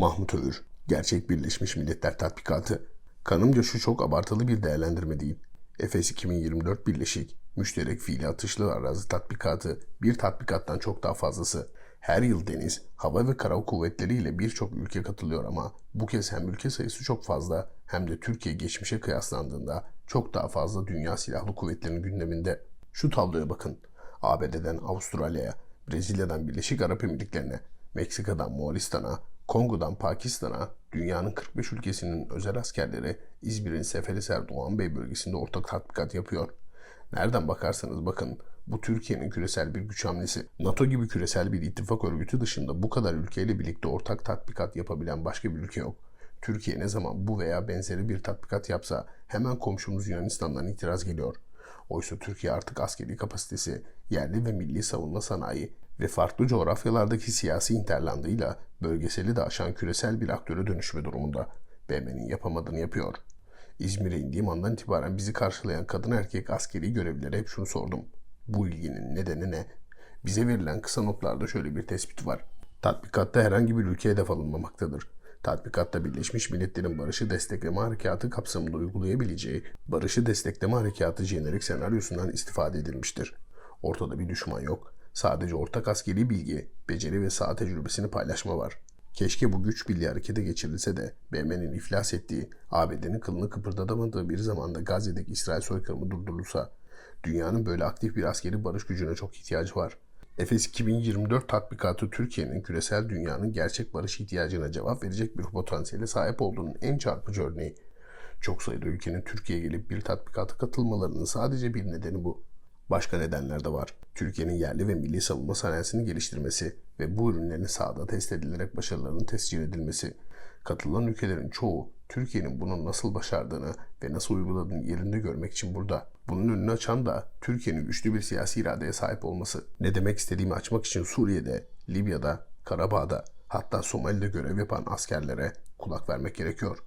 Mahmut Övür, Gerçek Birleşmiş Milletler Tatbikatı. Kanımca şu çok abartılı bir değerlendirme değil. Efes 2024 Birleşik, Müşterek Fiili Atışlı Arazi Tatbikatı bir tatbikattan çok daha fazlası. Her yıl deniz, hava ve kara kuvvetleriyle birçok ülke katılıyor ama bu kez hem ülke sayısı çok fazla hem de Türkiye geçmişe kıyaslandığında çok daha fazla dünya silahlı kuvvetlerinin gündeminde. Şu tabloya bakın. ABD'den Avustralya'ya, Brezilya'dan Birleşik Arap Emirlikleri'ne, Meksika'dan Moğolistan'a, Kongo'dan Pakistan'a dünyanın 45 ülkesinin özel askerleri İzmir'in Seferihisar Doğan Bey bölgesinde ortak tatbikat yapıyor. Nereden bakarsanız bakın bu Türkiye'nin küresel bir güç hamlesi. NATO gibi küresel bir ittifak örgütü dışında bu kadar ülkeyle birlikte ortak tatbikat yapabilen başka bir ülke yok. Türkiye ne zaman bu veya benzeri bir tatbikat yapsa hemen komşumuz Yunanistan'dan itiraz geliyor. Oysa Türkiye artık askeri kapasitesi, yerli ve milli savunma sanayi ve farklı coğrafyalardaki siyasi interlandıyla bölgeseli de aşan küresel bir aktöre dönüşme durumunda. BM'nin yapamadığını yapıyor. İzmir'e indiğim andan itibaren bizi karşılayan kadın erkek askeri görevlilere hep şunu sordum. Bu ilginin nedeni ne? Bize verilen kısa notlarda şöyle bir tespit var. Tatbikatta herhangi bir ülke hedef alınmamaktadır. Tatbikatta Birleşmiş Milletler'in Barışı Destekleme Harekatı kapsamında uygulayabileceği Barışı Destekleme Harekatı jenerik senaryosundan istifade edilmiştir. Ortada bir düşman yok. Sadece ortak askeri bilgi, beceri ve saha tecrübesini paylaşma var. Keşke bu güç birliği harekete geçirilse de BM'nin iflas ettiği, ABD'nin kılını kıpırdatamadığı bir zamanda Gazze'deki İsrail soykırımı durdurulsa. Dünyanın böyle aktif bir askeri barış gücüne çok ihtiyacı var. Efes 2024 tatbikatı Türkiye'nin küresel dünyanın gerçek barış ihtiyacına cevap verecek bir potansiyele sahip olduğunun en çarpıcı örneği. Çok sayıda ülkenin Türkiye'ye gelip bir tatbikata katılmalarının sadece bir nedeni bu. Başka nedenler de var. Türkiye'nin yerli ve milli savunma sanayisini geliştirmesi ve bu ürünlerin sahada test edilerek başarılarının tescil edilmesi. Katılan ülkelerin çoğu Türkiye'nin bunu nasıl başardığını ve nasıl uyguladığını yerinde görmek için burada. Bunun önünü açan da Türkiye'nin güçlü bir siyasi iradeye sahip olması. Ne demek istediğimi açmak için Suriye'de, Libya'da, Karabağ'da hatta Somali'de görev yapan askerlere kulak vermek gerekiyor.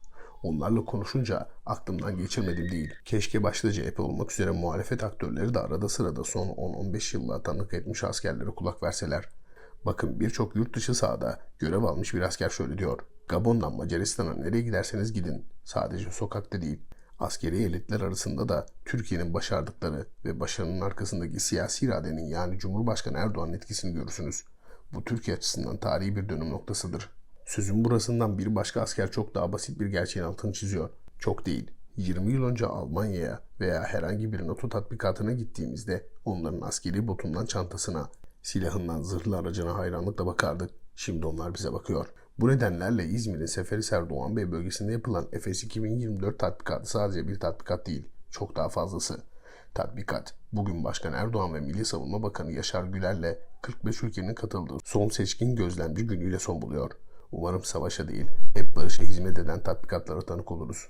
Onlarla konuşunca aklımdan geçirmedim değil. Keşke başta CHP olmak üzere muhalefet aktörleri de arada sırada son 10-15 yılla tanık etmiş askerlere kulak verseler. Bakın birçok yurt dışı sahada görev almış bir asker şöyle diyor. Gabon'dan Macaristan'a nereye giderseniz gidin. Sadece sokakta değil. Askeri elitler arasında da Türkiye'nin başardıkları ve başarının arkasındaki siyasi iradenin yani Cumhurbaşkanı Erdoğan'ın etkisini görürsünüz. Bu Türkiye açısından tarihi bir dönüm noktasıdır. Sözün burasından bir başka asker çok daha basit bir gerçeğin altını çiziyor. Çok değil. 20 yıl önce Almanya'ya veya herhangi bir NATO tatbikatına gittiğimizde onların askeri botundan çantasına, silahından zırhlı aracına hayranlıkla bakardık. Şimdi onlar bize bakıyor. Bu nedenlerle İzmir'in Seferihisar Doğan Bey bölgesinde yapılan Efes 2024 tatbikatı sadece bir tatbikat değil, çok daha fazlası. Tatbikat, bugün Başkan Erdoğan ve Milli Savunma Bakanı Yaşar Güler'le 45 ülkenin katıldığı son seçkin gözlemci günüyle son buluyor. Umarım savaşa değil, hep barışa hizmet eden tatbikatlara tanık oluruz.